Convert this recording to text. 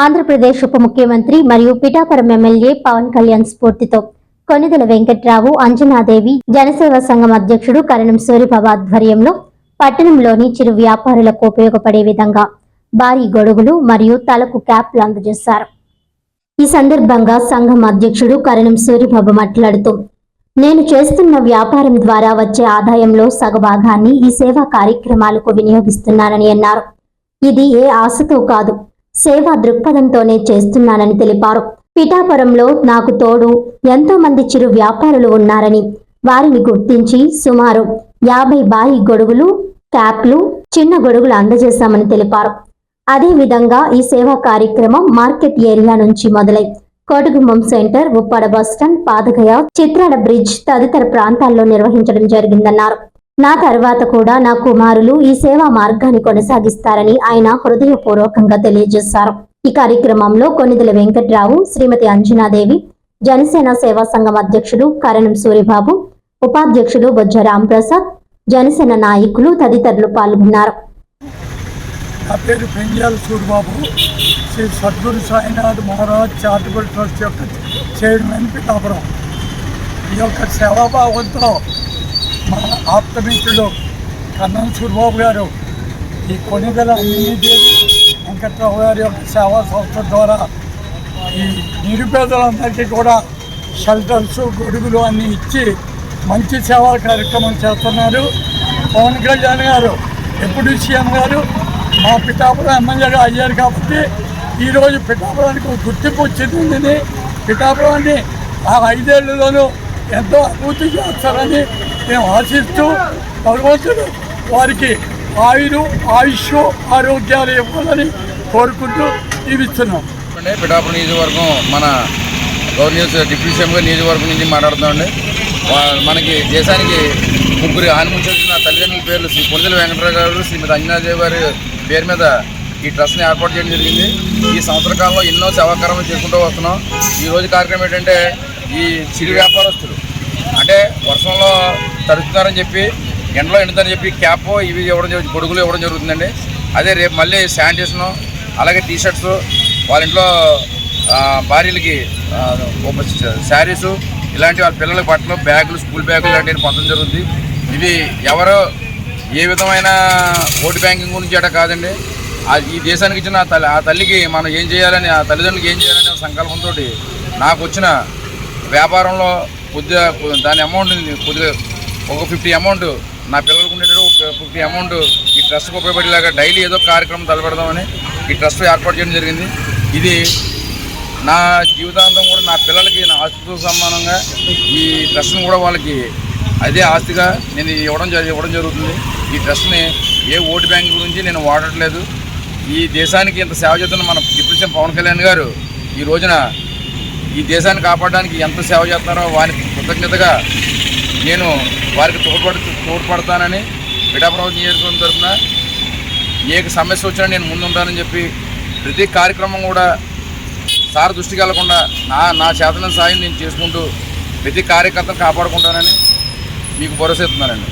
ఆంధ్రప్రదేశ్ ఉప ముఖ్యమంత్రి మరియు పిఠాపురం ఎమ్మెల్యే పవన్ కళ్యాణ్ స్ఫూర్తితో కొనిదెల వెంకట్రావు అంజనాదేవి జనసేవ సంఘం అధ్యక్షుడు కరణం సూరిబాబు ఆధ్వర్యంలో పట్టణంలోని చిరు వ్యాపారులకు ఉపయోగపడే విధంగా భారీ గొడుగులు మరియు తలకు క్యాప్లు అందజేశారు. ఈ సందర్భంగా సంఘం అధ్యక్షుడు కరణం సూరిబాబు మాట్లాడుతూ నేను చేస్తున్న వ్యాపారం ద్వారా వచ్చే ఆదాయంలో సగభాగాన్ని ఈ సేవా కార్యక్రమాలకు వినియోగిస్తున్నానని అన్నారు. ఇది ఏ ఆశతో కాదు. సేవా దృక్పథంతోనే చేస్తున్నానని తెలిపారు. పిఠాపురంలో నాకు తోడు ఎంతో మంది చిరు వ్యాపారులు ఉన్నారని వారిని గుర్తించి సుమారు యాభై బాయి గొడుగులు క్యాప్లు చిన్న గొడుగులు అందజేశామని తెలిపారు. అదే విధంగా ఈ సేవా కార్యక్రమం మార్కెట్ ఏరియా నుంచి మొదలై Kotagummam centre Uppada bus stand Padagaya Chitrala bridge తదితర ప్రాంతాల్లో నిర్వహించడం జరిగిందన్నారు. నా తర్వాత కూడా నా కుమారులు ఈ సేవా మార్గాన్ని కొనసాగిస్తారని ఆయన హృదయపూర్వకంగా తెలియజేశారు. ఈ కార్యక్రమంలో కొనిదెల వెంకట్రావు శ్రీమతి అంజనాదేవి జనసేన సేవా సంఘం అధ్యక్షుడు కరణం సూరిబాబు ఉపాధ్యక్షుడు బొజ్జ రాంప్రసాద్ జనసేన నాయకులు తదితరులు పాల్గొన్నారు. నా పేరు పెంజాల సూరిబాబు. శ్రీ సద్గురు సాయినాథ్ మహారాజ్ చారిటబుల్ ట్రస్ట్ యొక్క చైర్మన్ పిఠాపురం ఈ యొక్క సేవాభావంతో మన ఆప్తమిత్రుడు కన్నం సూర్బాబు గారు ఈ కొనుగోలు అన్నిదేవి వెంకట్రావు గారి యొక్క సేవా సంస్థ ద్వారా ఈ నిరుపేదలందరికీ కూడా షెల్టర్స్ గొడుగులు అన్నీ ఇచ్చి మంచి సేవా కార్యక్రమం చేస్తున్నారు. పవన్ కళ్యాణ్ గారు ఎప్పుడు సీఎం గారు మా పిఠాపురం ఎమ్మెల్యేగా అయ్యారు కాబట్టి ఈరోజు పిఠాపురానికి ఒక గుర్తింపు వచ్చిందని పిఠాపురాన్ని ఆ ఐదేళ్ళలోనూ ఎంతో అభివృద్ధి చేస్తారని మేము ఆశిస్తూ భగవంతుడు వారికి ఆయురు ఆయుష్ ఆరోగ్యాలు ఇవ్వాలని కోరుకుంటూ ఇవిస్తున్నాం పిఠాపురం నియోజకవర్గం మన గవర్నర్ డిప్యూటీ సీఎంగా నియోజకవర్గం నుంచి మాట్లాడుతున్నామండి. మనకి దేశానికి ముగ్గురు ఆనిముచ్చిన తల్లిదండ్రుల పేర్లు శ్రీ పొందల వెంకటరావు గారు శ్రీమతి అంజనాదేవి గారి పేరు మీద ఈ ట్రస్ట్ని ఏర్పాటు చేయడం జరిగింది. ఈ సంవత్సర కాలంలో ఎన్నో సేవాకారం చేసుకుంటూ వస్తున్నాం. ఈ రోజు కార్యక్రమం ఏంటంటే ఈ చిరు వ్యాపారస్తులు వర్షంలో తడుస్తున్నారని చెప్పి ఎండలో ఎండుతారని చెప్పి క్యాప్ ఇవి ఇవ్వడం జరుగుతుంది గొడుగులు ఇవ్వడం జరుగుతుందండి. అదే రేపు మళ్ళీ శానిటేషను అలాగే టీషర్ట్స్ వాళ్ళ ఇంట్లో భార్యలకి ఒక శారీసు ఇలాంటి వాళ్ళ పిల్లల బట్టలు బ్యాగులు స్కూల్ బ్యాగులు ఇలాంటివి పొందడం జరుగుతుంది ఇది ఎవరో ఏ విధమైన ఓటు బ్యాంకింగ్ గురించి అట కాదండి. ఈ దేశానికి ఇచ్చిన ఆ తల్లి ఆ తల్లికి మనం ఏం చేయాలని ఆ తల్లిదండ్రులకు ఏం చేయాలనే సంకల్పంతో నాకు వచ్చిన వ్యాపారంలో కొద్దిగా దాని అమౌంట్ కొద్దిగా ఒక ఫిఫ్టీ అమౌంట్ నా పిల్లలకు ఉండేటట్టు ఒక ఫిఫ్టీ అమౌంట్ ఈ ట్రస్ట్కి ఉపయోగపడేలాగా డైలీ ఏదో కార్యక్రమం తలపెడదామని ఈ ట్రస్ట్ ఏర్పాటు చేయడం జరిగింది. ఇది నా జీవితాంతం కూడా నా పిల్లలకి నా ఆస్తితో సమానంగా ఈ ట్రస్ట్ని కూడా వాళ్ళకి అదే ఆస్తిగా నేను ఇవ్వడం ఇవ్వడం జరుగుతుంది. ఈ ట్రస్ట్ని ఏ ఓటు బ్యాంక్ గురించి నేను వాడట్లేదు. ఈ దేశానికి ఇంత సేవ చేస్తున్న మన డిప్యూటీ పవన్ కళ్యాణ్ గారు ఈ రోజున ఈ దేశాన్ని కాపాడడానికి ఎంత సేవ చేస్తున్నారో వారికి కృతజ్ఞతగా నేను వారికి తోడ్పడు తోడ్పడతానని పిఠాపురం నియోజకవర్గం తరఫున ఏ సమస్య వచ్చినా నేను ముందుంటానని చెప్పి ప్రతి కార్యక్రమం కూడా సార్ దృష్టికి వెళ్ళకుండా నా నా చేతన సాయం నేను చేసుకుంటూ ప్రతి కార్యకర్తను కాపాడుకుంటానని మీకు భరోసా ఇస్తున్నానండి.